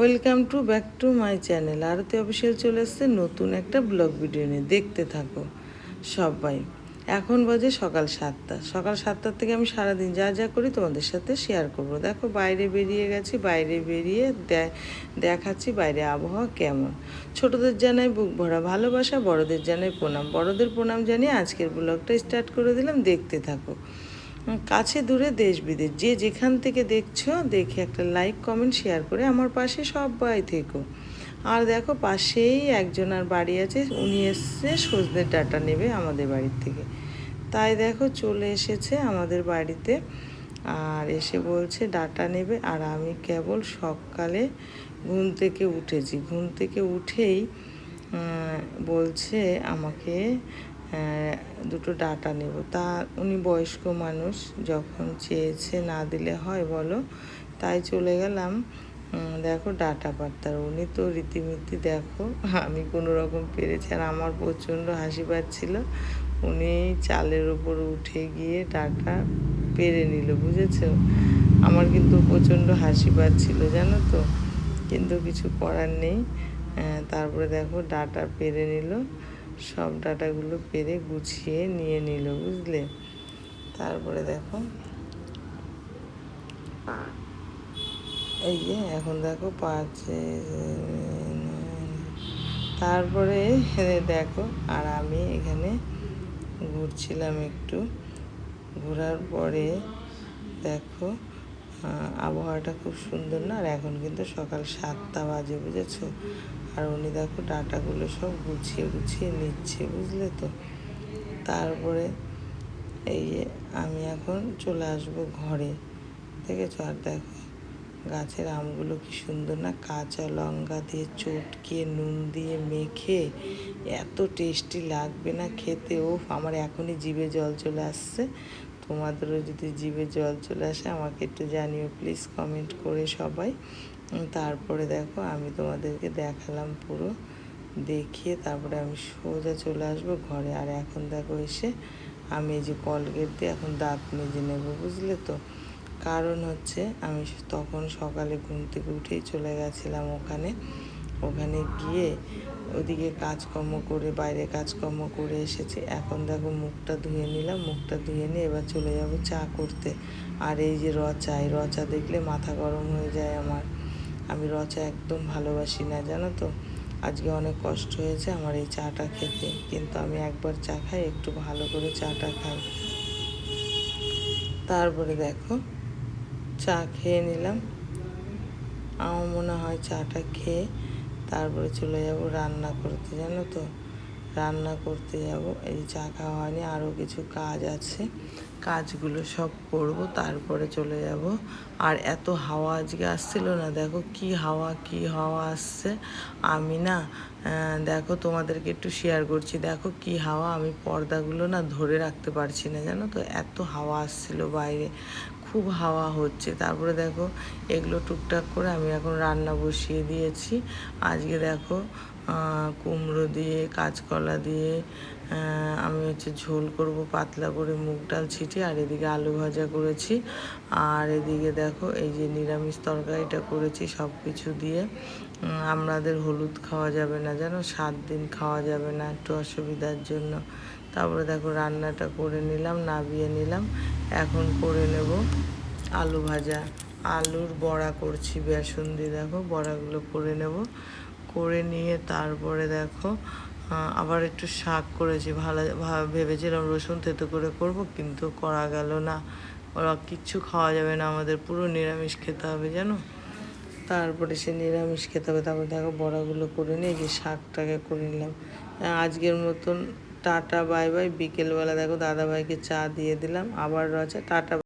Welcome to back to my channel. Aarti official চলে এসছে নতুন একটা ব্লগ ভিডিও নিয়ে। দেখতে থাকো সবাই। এখন বাজে সকাল সাতটা। সকাল সাতটার থেকে আমি সারাদিন যা যা করি তোমাদের সাথে শেয়ার করব। দেখো বাইরে বেরিয়ে গেছি, বাইরে বেরিয়ে দেখাচ্ছি বাইরে আবহাওয়া কেমন। ছোটদের জানাই বুক ভরা ভালোবাসা, বড়দের জানাই প্রণাম। বড়দের প্রণাম জানিয়ে আজকের ব্লগটা স্টার্ট করে দিলাম। দেখতে থাকো। কাছে দূরে দেশ বিদেশ যে যেখান থেকে দেখছ, দেখে একটা লাইক কমেন্ট শেয়ার করে আমার পাশে সবাই থেকো। আর দেখো, পাশেই একজনের বাড়ি আছে, উনি এসছে সজনের ডাটা নেবে আমাদের বাড়ির থেকে। তাই দেখো, চলে এসেছে আমাদের বাড়িতে। আর এসে বলছে, ডাটা নেবে। আর আমি কেবল সকালে ঘুম থেকে উঠেছি। ঘুম থেকে উঠেই বলছে আমাকে দুটো ডাটা নেব। তা উনি বয়স্ক মানুষ, যখন চেয়েছে না দিলে হয় বলো। তাই চলে গেলাম। দেখো ডাটা পাত্তার, উনি তো রীতিমীতি দেখো, আমি কোনো রকম পেরেছি। আর আমার প্রচণ্ড হাসি পাচ্ছিল। উনি চালের ওপর উঠে গিয়ে ডাটা পেরে নিল, বুঝেছ? আমার কিন্তু প্রচণ্ড হাসি পাচ্ছিল, জানো তো? কিন্তু কিছু করার নেই। তারপরে দেখো ডাটা পেরে নিল। সব ডাটাগুলো পেরে গুছিয়ে নিয়ে নিল, বুঝলে? তারপরে দেখো, এই যে এখন দেখো পাঁচ, তারপরে দেখো, আর আমি এখানে ঘুরছিলাম একটু। ঘোরার পরে দেখো আবহাওয়াটা খুব সুন্দর না? আর এখন কিন্তু সকাল সাতটা বাজে, বুঝেছ? আর উনি দেখো ডাটাগুলো সব গুছিয়ে গুছিয়ে নিচ্ছে, বুঝলে তো? তারপরে এই যে আমি এখন চলে আসব ঘরে, দেখেছ? আর দেখো, গাছের আমগুলো কি সুন্দর না? কাঁচা লঙ্কা দিয়ে চটকিয়ে নুন দিয়ে মেখে, এত টেস্টি লাগবে না খেতে? ও আমার এখনই জিভে জল চলে আসছে। তোমাদেরও যদি জিভে জল চলে আসে, আমাকে একটু জানিও প্লিজ কমেন্ট করে সবাই। তারপরে দেখো আমি তোমাদেরকে দেখালাম পুরো, দেখিয়ে তারপরে আমি সোজা চলে আসব ঘরে। আর এখন দেখো এসে আমি এই যে কলগেট দিয়ে এখন দাঁত মেজে নেব, বুঝলে তো? কারণ হচ্ছে আমি তখন সকালে ঘুম থেকে উঠেই চলে গেছিলাম ওখানে। ওখানে গিয়ে ওদিকে কাজকর্ম করে, বাইরে কাজকর্ম করে এসেছি। এখন দেখো মুখটা ধুয়ে নিলাম, মুখটা ধুয়ে নিয়ে এবার চলে যাব চা করতে। আর এই যে রচা এই রচা দেখলে মাথা গরম হয়ে যায় আমার। আমি রচা একদম ভালোবাসি না, জানো তো? আজকে অনেক কষ্ট হয়েছে আমার এই চাটা খেতে, কিন্তু আমি একবার চা খাই, একটু ভালো করে চাটা খাই। তারপরে দেখো, চা খেয়ে নিলাম। আমার মনে হয় চাটা খেয়ে তারপরে চলে যাব রান্না করতে, জানো তো? রান্না করতে যাব, এই চা খাওয়া হয়নি আরও কিছু কাজ আছে। কাজগুলো সব করব, তারপরে চলে যাব। আর এত হাওয়া আজকে আসছিল না, দেখো কি হাওয়া কি হাওয়া আসছে। আমি না দেখো তোমাদেরকে একটু শেয়ার করছি, দেখো কি হাওয়া, আমি পর্দাগুলো না ধরে রাখতে পারছি না, জানো তো? এত হাওয়া আসছিল বাইরে। খুব হাওয়া হচ্ছে। তারপরে দেখো, এগুলো টুকটাক করে আমি এখন রান্না বসিয়ে দিয়েছি। আজকে দেখো কুমড়ো দিয়ে, কাঁচকলা দিয়ে আমি হচ্ছে ঝোল করব পাতলা করে মুগ ডাল ছিটিয়ে আর এদিকে আলু ভাজা করেছি। আর এদিকে দেখো, এই যে নিরামিষ তরকারিটা করেছি সব কিছু দিয়ে আমাদের হলুদ খাওয়া যাবে না, জানো? সাত দিন খাওয়া যাবে না একটু অসুবিধার জন্য। তারপরে দেখো রান্নাটা করে নিলাম, নাবিয়ে নিলাম। এখন করে নেব আলু ভাজা। আলুর বড়া করছি বেসন দিয়ে, দেখো বড়াগুলো করে নেব। করে নিয়ে তারপরে দেখো আবার একটু শাক করেছি। ভালো ভেবেছিলাম রসুন থেতো করে করব, কিন্তু করা গেল না। ওরা কিচ্ছু খাওয়া যাবে না, আমাদের পুরো নিরামিষ খেতে হবে, জানো? তারপরে সে নিরামিষ খেতে হবে। তারপরে দেখো বড়াগুলো করে নিয়ে যে শাকটাকে করে নিলাম। আজকের মতন টাটা বাই বাই। বিকেলবেলা দেখো দাদাভাইকে চা দিয়ে দিলাম আবার রয়েছে টাটা